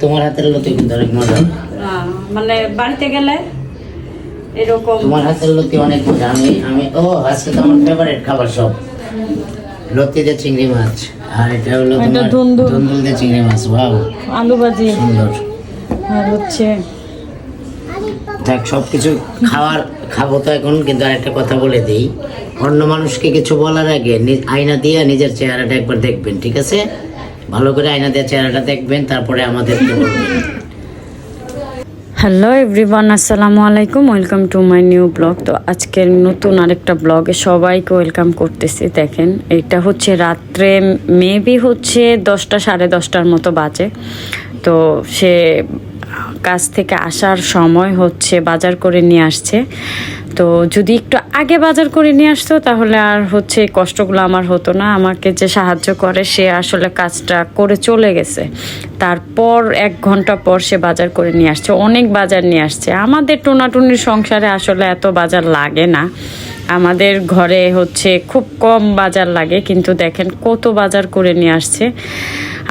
তোমার হাতের লতি কিন্তু অনেক মজা। আহ, মানে বাড়িতে গেলে এরকম তোমার হাতের লতি অনেক মজা। আমি আমি ও আজকে তো আমার ফেভারিট খাবার সব। লতি দিয়ে চিংড়ি মাছ। আর এটা হলো তোমার। ধুন্দুল। দিয়ে চিংড়ি মাছ। ওয়াও। আলু ভাজি। সুন্দর। আর হচ্ছে দেখ সব কিছু খাওয়ার খাব তো এখন কিন্তু আরেকটা কথা বলে দিই। অন্য মানুষকে কিছু বলার আগে আয়না দিয়ে নিজের চেহারাটা একবার দেখবেন ঠিক আছে? ভালো করে আয়না দিয়ে চেহারাটা দেখবেন, তারপরে বলবেন হ্যালো এভরিওয়ান আসসালামু আলাইকুম welcome to my new blog তো আজকের নতুন আরেকটা ব্লগে সবাইকে ওয়েলকাম করতেছি, দেখেন এটা হচ্ছে রাত্রে মেবি হচ্ছে দশটা, সাড়ে দশটার মতো বাজে। তো সে কাজ থেকে আসার সময় হচ্ছে বাজার করে নিয়ে আসছে। তো যদি একটু আগে বাজার করে নিয়ে আসতো, তাহলে আর হচ্ছে কষ্টগুলো আমার হতো না। আমাকে যে সাহায্য করে, সে আসলে কাজটা করে চলে গেছে। তারপর এক ঘণ্টা পর সে বাজার করে নিয়ে আসছে। অনেক বাজার নিয়ে আসছে। আমাদের টোনাটুনির সংসারে আসলে এত বাজার লাগে না। আমাদের ঘরে হচ্ছে খুব কম বাজার লাগে, কিন্তু দেখেন কত বাজার করে নিয়ে আসছে।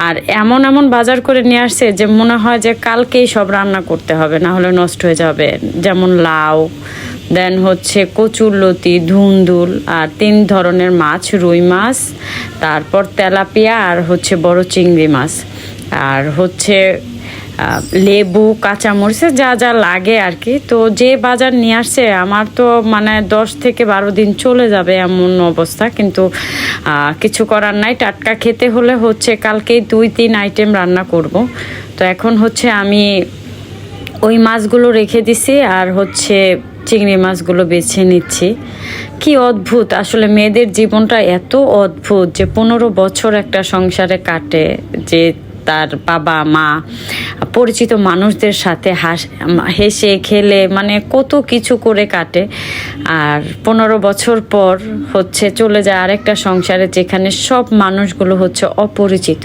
আর এমন এমন বাজার করে নিয়ে আসছে যে মনে হয় যে কালকেই সব রান্না করতে হবে না হলে নষ্ট হয়ে যাবে। যেমন লাউ দেন হচ্ছে কচুরলতি, ধুন্দুল আর তিন ধরনের মাছ, রুই মাছ, তারপর তেলাপিয়া আর হচ্ছে বড় চিংড়ি মাছ। আর হচ্ছে লেবু, কাঁচামরিচ, যা যা লাগে আর কি। তো যে বাজার নিয়ে আসছে, আমার তো মানে দশ থেকে বারো দিন চলে যাবে এমন অবস্থা। কিন্তু কিছু করার নাই। টাটকা খেতে হলে হচ্ছে কালকেই দুই, তিন আইটেম রান্না করব। তো এখন হচ্ছে আমি ওই মাছগুলো রেখে দিছি। আর হচ্ছে চিংড়ি মাছগুলো বেছে নিচ্ছি। কি অদ্ভুত! আসলে মেয়েদের জীবনটা এত অদ্ভুত যে পনেরো বছর একটা সংসারে কাটে, যে তার বাবা, মা, পরিচিত মানুষদের সাথে হাস হেসে, খেলে মানে কত কিছু করে কাটে। আর পনেরো বছর পর হচ্ছে চলে যায় আরেকটা সংসারে যেখানে সব মানুষগুলো হচ্ছে অপরিচিত।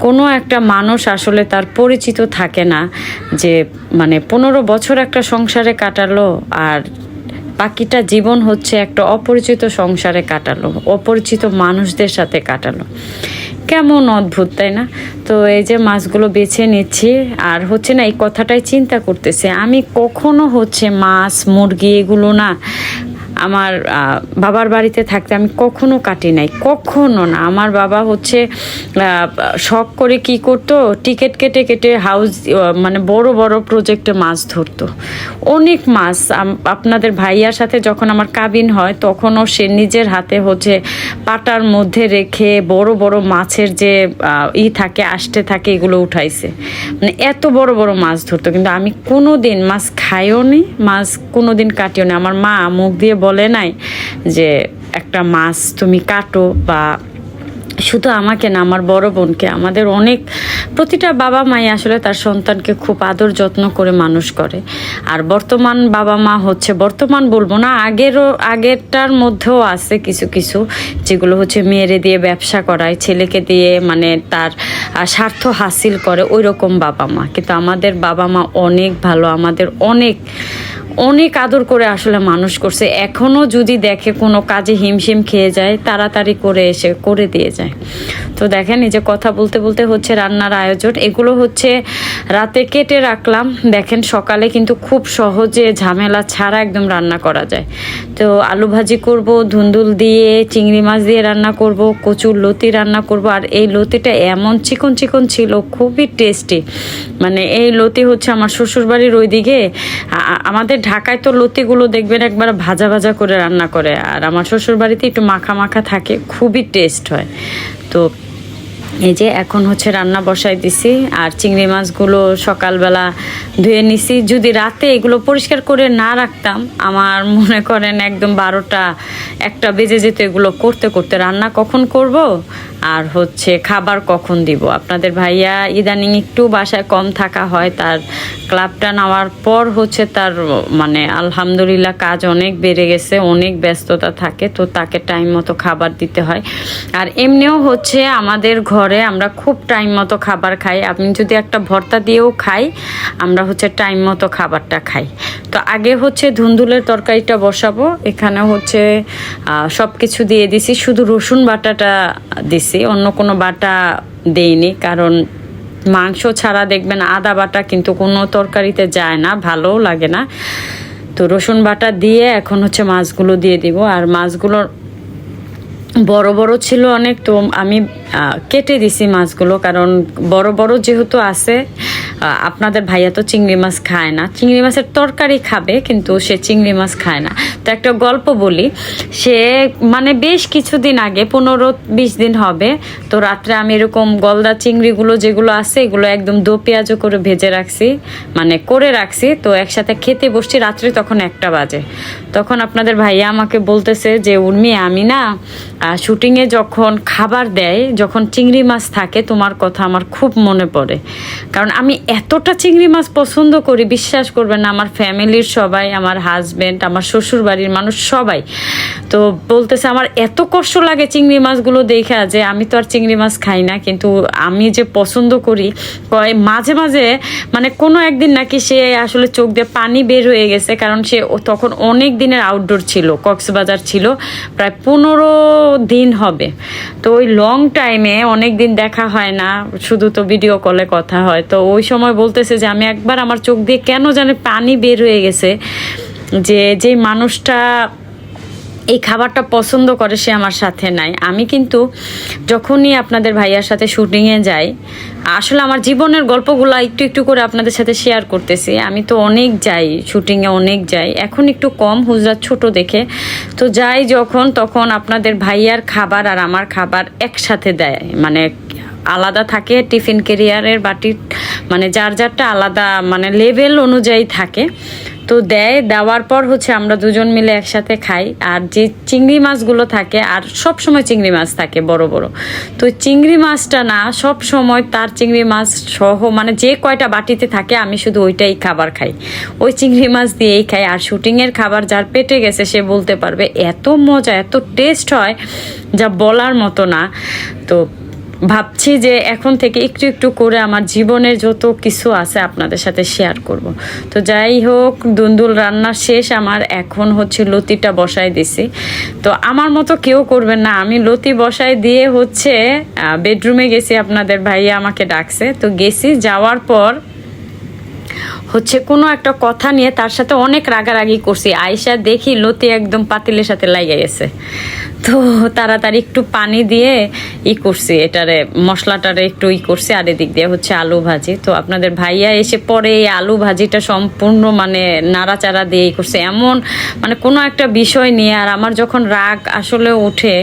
কোনো একটা মানুষ আসলে তার পরিচিত থাকে না যে মানে পনেরো বছর একটা সংসারে কাটালো আর বাকিটা জীবন হচ্ছে একটা অপরিচিত সংসারে কাটালো, অপরিচিত মানুষদের সাথে কাটালো। কেমন অদ্ভুত, তাই না? তো এই যে মাছগুলো বেছে নিচ্ছি, আর হচ্ছে না, এই কথাটাই চিন্তা করতেছে, আমি কখনো হচ্ছে মাছ, মুরগি এগুলো না আমার বাবার বাড়িতে থাকতে আমি কখনো কাটি নাই, কখনো না। আমার বাবা হচ্ছে শখ করে কি করতো, টিকিট কেটে কেটে হাউস মানে বড় বড় প্রজেক্টে মাছ ধরতো। অনেক মাছ আপনাদের ভাইয়ার সাথে যখন আমার কাবিন হয়, তখনও সে নিজের হাতে হচ্ছে পাটার মধ্যে রেখে বড় বড় মাছের যে ই থাকে, আষ্টে থাকে, এগুলো উঠাইছে। মানে এত বড় বড় মাছ ধরতো, কিন্তু আমি কোনো দিন মাছ খাইও নি মাছ কোনো দিন কাটিও নি আমার মা মুখ দিয়ে বলে নাই যে একটা মাছ তুমি কাটো বা শুধু আমাকে না, আমার বড় বোনকে, আমাদের অনেক, প্রতিটা বাবা মাই আসলে তার সন্তানকে খুব আদর যত্ন করে মানুষ করে। আর বর্তমান বাবা মা হচ্ছে, বর্তমান বলব না, আগেরও, আগেরটার মধ্যেও আছে কিছু কিছু, যেগুলো হচ্ছে মেয়েরে দিয়ে ব্যবসা করায়, ছেলেকে দিয়ে মানে তার স্বার্থ হাসিল করে ওই রকম বাবা মা। কিন্তু আমাদের বাবা মা অনেক ভালো, আমাদের অনেক অনেক আদর করে আসলে মানুষ করছে। এখনও যদি দেখে কোনো কাজে হিমশিম খেয়ে যায়, তাড়াতাড়ি করে এসে করে দিয়ে যায়। তো দেখেন, এই যে কথা বলতে বলতে হচ্ছে রান্নার আয়োজন। এগুলো হচ্ছে রাতে কেটে রাখলাম। দেখেন, সকালে কিন্তু খুব সহজে ঝামেলা ছাড়া একদম রান্না করা যায়। তো আলু ভাজি করব, ধুন্দুল দিয়ে, চিংড়ি মাছ দিয়ে রান্না করব, কচুর লতি রান্না করব। আর এই লতিটা এমন চিকন চিকন ছিল, খুবই টেস্টি। মানে এই লতি হচ্ছে আমার শ্বশুরবাড়ির ওইদিকে, আ- আ- আমাদের ঢাকায় তো লতিগুলো দেখবেন একবার ভাজা ভাজা করে রান্না করে, আর আমার শ্বশুরবাড়িতে একটু মাখা মাখা থাকে, খুবই টেস্ট হয়। তো এই যে এখন হচ্ছে রান্না বসাই দিছি, আর চিংড়ি মাছগুলো সকালবেলা ধুয়ে নিছি। যদি রাতে এগুলো পরিষ্কার করে না রাখতাম, আমার মনে করেন একদম বারোটা, একটা বেজে যেত এগুলো করতে করতে। রান্না কখন করব? আর হচ্ছে খাবার কখন দিব? আপনাদের ভাইয়া ইদানিং একটু বাসায় কম থাকা হয়, তার ক্লাবটা নেওয়ার পর হচ্ছে তার মানে আলহামদুলিল্লাহ কাজ অনেক বেড়ে গেছে, অনেক ব্যস্ততা থাকে, তো তাকে টাইম মতো খাবার দিতে হয়। আর এমনিও হচ্ছে আমাদের ঘরে আমরা খুব টাইম মতো খাবার খাই। আপনি যদি একটা ভর্তা দিয়েও খাই, আমরা হচ্ছে টাইম মতো খাবারটা খাই। তো আগে হচ্ছে ধুন্দুলের তরকারিটা বসাবো, এখানে হচ্ছে সব কিছু দিয়ে দিছি। শুধু রসুন বাটাটা দিছি। অন্য কোনো বাটা দেইনি কারণ মাংস ছাড়া দেখবেন আদা বাটা কিন্তু কোনো তরকারিতে যায় না, ভালোও লাগে না। তো রসুন বাটা দিয়ে এখন হচ্ছে মাছগুলো দিয়ে দিব, আর মাছগুলোর বড় বড় ছিল অনেক, তো আমি কেটে দিছি মাছগুলো, কারণ বড় বড় যেহেতু আছে আপনাদের ভাইয়া তো চিংড়ি মাছ খায় না। চিংড়ি মাছের তরকারি খাবে, কিন্তু সে চিংড়ি মাছ খায় না। তো একটা গল্প বলি, সে মানে বেশ কিছুদিন আগে, পনেরো বিশ দিন হবে, তো রাত্রে আমি এরকম গলদা চিংড়িগুলো যেগুলো আছে, এগুলো একদম দো পেঁয়াজও করে ভেজে রাখছি মানে করে রাখছি, তো একসাথে খেতে বসছি, রাত্রে তখন একটা বাজে। তখন আপনাদের ভাইয়া আমাকে বলতেছে যে, উর্মি, আমি না শুটিংয়ে যখন খাবার দেয়, যখন চিংড়ি মাছ থাকে, তোমার কথা আমার খুব মনে পড়ে। কারণ আমি এতটা চিংড়ি মাছ পছন্দ করি, বিশ্বাস করবেন না, আমার ফ্যামিলির সবাই, আমার হাজব্যান্ড আমার শ্বশুর বাড়ির মানুষ সবাই। তো বলতেছে, আমার এত কষ্ট লাগে চিংড়ি মাছগুলো দেখা যে আমি তো আর চিংড়ি মাছ খাই না, কিন্তু আমি যে পছন্দ করি, কয় মাঝে মাঝে মানে কোনো একদিন নাকি সে আসলে চোখ দিয়ে পানি বের হয়ে গেছে, কারণ সে তখন অনেক দিনের আউটডোর ছিল, কক্সবাজার ছিল, প্রায় পনেরো দিন হবে। তো ওই লং টাইমে অনেক দিন দেখা হয় না, শুধু তো ভিডিও কলে কথা হয়, তো ওই সময় বলতেছে যে আমি একবার আমার চোখ দিয়ে কেন জানে পানি বের হয়ে গেছে, যে যেই মানুষটা এই খাবারটা পছন্দ করে সে আমার সাথে নাই। আমি কিন্তু যখনই আপনাদের ভাইয়ার সাথে শুটিংয়ে যাই, আসলে আমার জীবনের গল্পগুলো একটু একটু করে আপনাদের সাথে শেয়ার করতেছি। আমি তো অনেক যাই, শুটিংয়ে অনেক যাই, এখন একটু কম, হুজরাত ছোট দেখে। তো যাই যখন তখন আপনাদের ভাইয়ার খাবার আর আমার খাবার একসাথে দেয় মানে আলাদা থাকে টিফিন কেরিয়ারের বাটি মানে যার যারটা আলাদা মানে লেভেল অনুযায়ী থাকে। তো দেয়, দেওয়ার পর হচ্ছে আমরা দুজন মিলে একসাথে খাই। আর যে চিংড়ি মাছগুলো থাকে, আর সব সময় চিংড়ি মাছ থাকে বড় বড়। তো চিংড়ি মাছটা না সব সময় তার চিংড়ি মাছ সহ মানে যে কয়টা বাটিতে থাকে, আমি শুধু ওইটাই খাবার খাই। ওই চিংড়ি মাছ দিয়েই খাই। আর শুটিংয়ের খাবার যার পেটে গেছে, সে বলতে পারবে, এত মজা, এত টেস্ট হয়, যা বলার মতো না। তো ভাবছি যে এখন থেকে একটু একটু করে আমার জীবনের যত কিছু আছে আপনাদের সাথে শেয়ার করব। তো যাই হোক, দুন্দুল রান্না শেষ, আমার এখন হচ্ছে লতিটা বসাই দিছি। তো আমার মতো কেউ করবেন না, আমি লতি বসাই দিয়ে হচ্ছে বেডরুমে গেছি, আপনাদের ভাইয়া আমাকে ডাকছে। তো গেছি, যাওয়ার পর হচ্ছে কোনো একটা কথা নিয়ে তার সাথে অনেক রাগারাগি করছি। আয়সা দেখি লতি একদম পাতিলের সাথে লাগে গেছে। তো তাড়াতাড়ি একটু পানি দিয়ে ই করছি, এটারে, মশলাটারে একটু ই করছি, আর এদিক দিয়ে হচ্ছে আলু ভাজি। তো আপনাদের ভাইয়া এসে পরে এই আলু ভাজিটা সম্পূর্ণ মানে নাড়াচাড়া দিয়ে ই করছে। এমন মানে কোনো একটা বিষয় নিয়ে, আর আমার যখন রাগ আসলে উঠে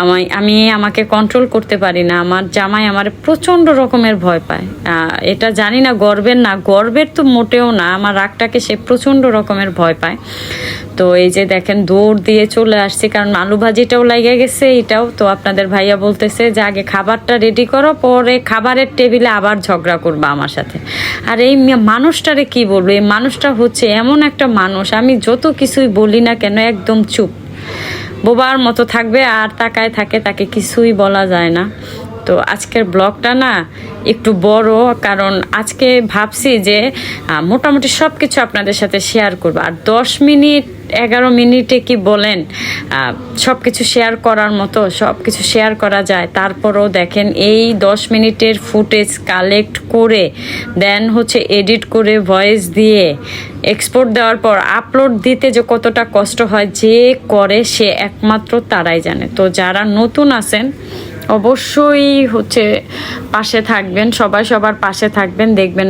আমায় আমি আমাকে কন্ট্রোল করতে পারি না, আমার জামাই আমার প্রচণ্ড রকমের ভয় পায়। এটা জানি না গর্বের না, গর্বের তো মোটেও না, আমার রাগটাকে সে প্রচণ্ড রকমের ভয় পায়। তো এই যে দেখেন, দৌড় দিয়ে চলে আসছি, কারণ আলু ভাজিটাও লাগে গেছে, এটাও। তো আপনাদের ভাইয়া বলতেছে যে, আগে খাবারটা রেডি করো, পরে খাবারের টেবিলে আবার ঝগড়া করবা আমার সাথে। আর এই মানুষটারে কি বলব? এই মানুষটা হচ্ছে এমন একটা মানুষ, আমি যত কিছুই বলি না কেন, একদম চুপ। বোবার মতো থাকবে, আর তাকায় থাকে, তাকে কিছুই বলা যায় না। তো আজকের ব্লগটা না একটু বড়, কারণ আজকে ভাবছি যে মোটামুটি সব কিছু আপনাদের সাথে শেয়ার করব। আর দশ মিনিট এগারো মিনিটে কি বলেন? সব কিছু শেয়ার করার মতো সব কিছু শেয়ার করা যায়। তারপরও দেখেন, এই দশ মিনিটের ফুটেজ কালেক্ট করে দেন হচ্ছে এডিট করে ভয়েস দিয়ে। এক্সপোর্ট দেওয়ার পর আপলোড দিতে যে কতটা কষ্ট হয়, যে করে সে একমাত্র তারাই জানে। তো যারা নতুন আছেন, অবশ্যই হচ্ছে পাশে থাকবেন, সবাই সবার পাশে থাকবেন, দেখবেন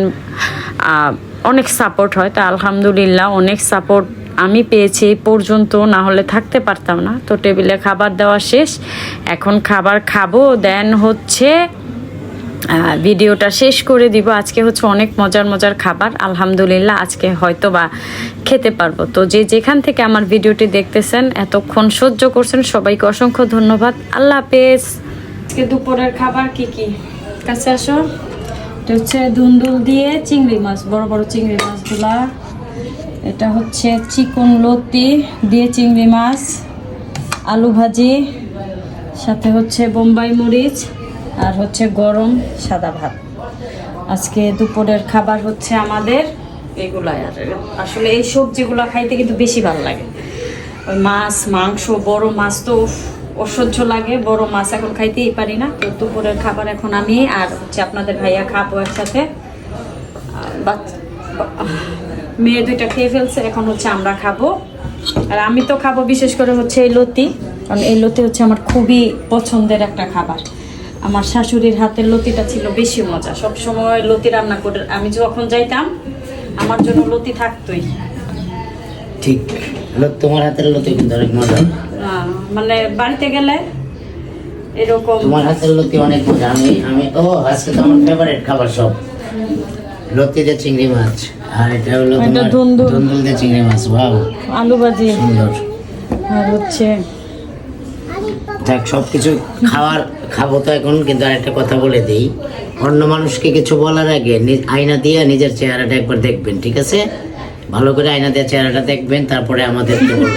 অনেক সাপোর্ট হয়। তা আলহামদুলিল্লাহ অনেক সাপোর্ট আমি পেয়েছি এই পর্যন্ত, না হলে থাকতে পারতাম না। তো টেবিলে খাবার দেওয়া শেষ। এখন খাবার খাব, দেন হচ্ছে ভিডিওটা শেষ করে দিব। আজকে হচ্ছে অনেক মজার মজার খাবার। আলহামদুলিল্লাহ, আজকে হয়তো বা খেতে পারব। তো যে যেখান থেকে আমার ভিডিওটি দেখতেছেন, এতক্ষণ সহ্য করছেন, সবাইকে অসংখ্য ধন্যবাদ। আল্লাহ হাফেজ। আজকে দুপুরের খাবার কি কি? কাছে আসো। এটা হচ্ছে দিয়ে চিংড়ি মাছ, বড় বড় চিংড়ি মাছগুলা। এটা হচ্ছে চিকন লতি দিয়ে চিংড়ি মাছ, আলু ভাজি, সাথে হচ্ছে বোম্বাই মরিচ আর হচ্ছে গরম সাদা ভাত। আজকে দুপুরের খাবার হচ্ছে আমাদের এগুলাই আর। আসলে এই সবজিগুলো খাইতে কিন্তু বেশি ভালো লাগে। ওই মাছ, মাংস, বড় মাছ তো অসহ্য লাগে, বড় মাছ এখন খাইতেই পারি না। তো দুপুরের খাবার এখন আমি আর হচ্ছে আপনাদের ভাইয়া খাব একসাথে। মেয়ে দুইটা খেয়ে ফেলছে এখন হচ্ছে আমরা খাব। আর আমি তো খাব বিশেষ করে হচ্ছে এই লতি কারণ এই লতি হচ্ছে আমার খুবই পছন্দের একটা খাবার। আমার শাশুড়ির হাতের লতিটা ছিল বেশি মজা। সব সময় লতি রান্না করে আমি যখন যাইতাম আমার জন্য লতি থাকতোই। ঠিক। তোমার হাতের লতি কিন্তু অনেক মজা। মানে বাড়িতে গেলে এরকম তোমার হাতের লতি অনেক মজা। আমি আমি ও আজকে তো আমার ফেভারিট খাবার সব। লতি চিংড়ি মাছ। আর এটা হলো এটা ধুন্দুল। ধুন্দুল। দিয়ে চিংড়ি মাছ ওয়াও। আলু ভাজি। সুন্দর। আর হচ্ছে দেখ সব কিছু খাওয়ার খাব তো এখন কিন্তু আরেকটা কথা বলে দিই। অন্য মানুষকে কিছু বলার আগে আয়না দিয়ে নিজের চেহারাটা একবার দেখবেন ঠিক আছে? ভালো করে আয়না দিয়ে চেহারাটা দেখবেন তারপরে আমাদের বলবেন।